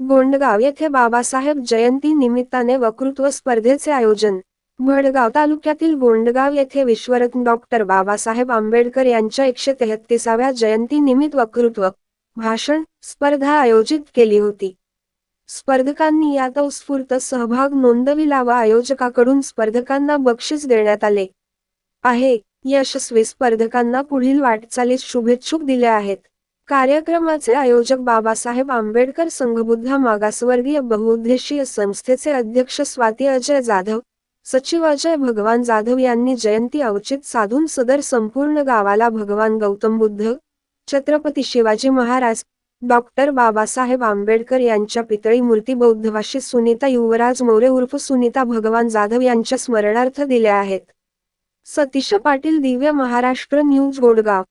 गोंडगाव येथे बाबासाहेब जयंती निमित्ताने वक्तृत्व स्पर्धेचे आयोजन. भडगाव तालुक्यातील गोंडगाव येथे विश्वरत्न डॉक्टर बाबासाहेब आंबेडकर यांच्या एकशे तेहतीसाव्या जयंती निमित्त वक्तृत्व भाषण स्पर्धा आयोजित केली होती. स्पर्धकांनी यात उत्स्फूर्त सहभाग नोंदविला व आयोजकाकडून स्पर्धकांना बक्षीस देण्यात आले. आहे यशस्वी स्पर्धकांना पुढील वाटचालीस शुभेच्छुक दिल्या आहेत. कार्यक्रमाचे आयोजक बाबासाहेब आंबेडकर संघबुद्ध मागासवर्गीय बहुउद्देशीय संस्थेचे अध्यक्ष स्वाती अजय जाधव सचिव अजय भगवान जाधव यांनी जयंती औचित साधून सदर संपूर्ण गावाला भगवान गौतम बुद्ध छत्रपती शिवाजी महाराज डॉक्टर बाबासाहेब आंबेडकर यांच्या पितळी मूर्ती बौद्धवाशी सुनीता युवराज मोरे उर्फ सुनीता भगवान जाधव यांच्या स्मरणार्थ दिल्या आहेत. सतीश पाटील दिव्य महाराष्ट्र न्यूज गोडगाव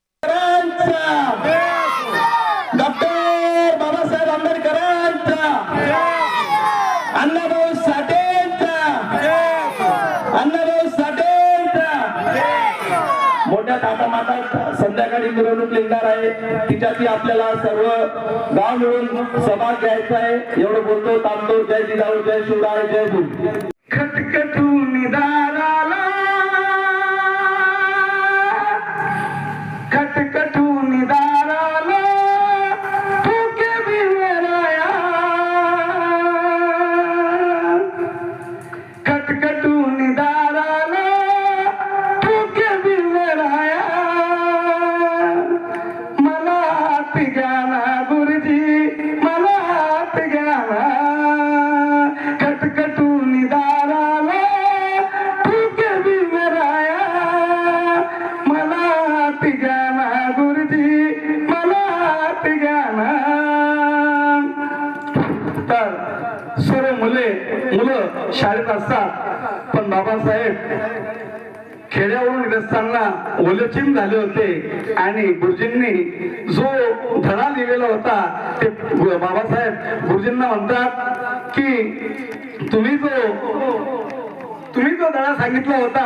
डॉक्टर बाबासाहेब आंबेडकरांचा अण्णाभाऊ साठेंचा. अण्णाभाऊ साठेंचा. मोठ्या थाटामाटात संध्याकाळी मिरवणूक निघणार आहे. तिच्यातही आपल्याला सर्व गाव मिळून सहभाग घ्यायचा आहे. एवढं बोलतो थांबतो जय जिजाऊ जय शिवराय जय गुरु तर सर्व मुले मुलं शाळेत असतात. पण बाबासाहेब खेड्यावरून येत असताना ओलचिन झाले होते. आणि गुरुजींनी जो धडा लिहिलेला होता ते बाबासाहेब गुरुजींना म्हणतात की तुम्ही जो तुम्ही जो धडा सांगितला होता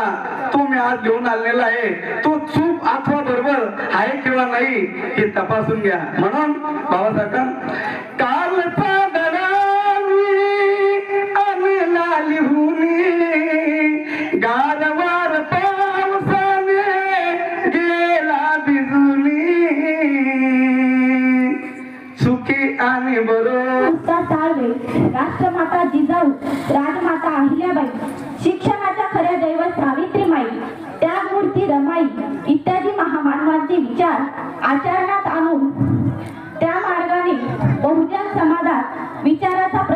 तो मी आज घेऊन आणलेला आहे. तो चूक अथवा बरोबर आहे किंवा नाही हे तपासून घ्या. म्हणून बाबासाहेब चुकी बरोबर साळवे राष्ट्रमाता जिजाऊ राजमाता अहिल्याबाई शिक्षणाच्या खऱ्या दैवत सावित्रीमाई त्यागमूर्ती रमाई इत्यादी महामानवांचे विचार आचरणात आणून त्या मार्गाने बहुजन समाजात विचाराचा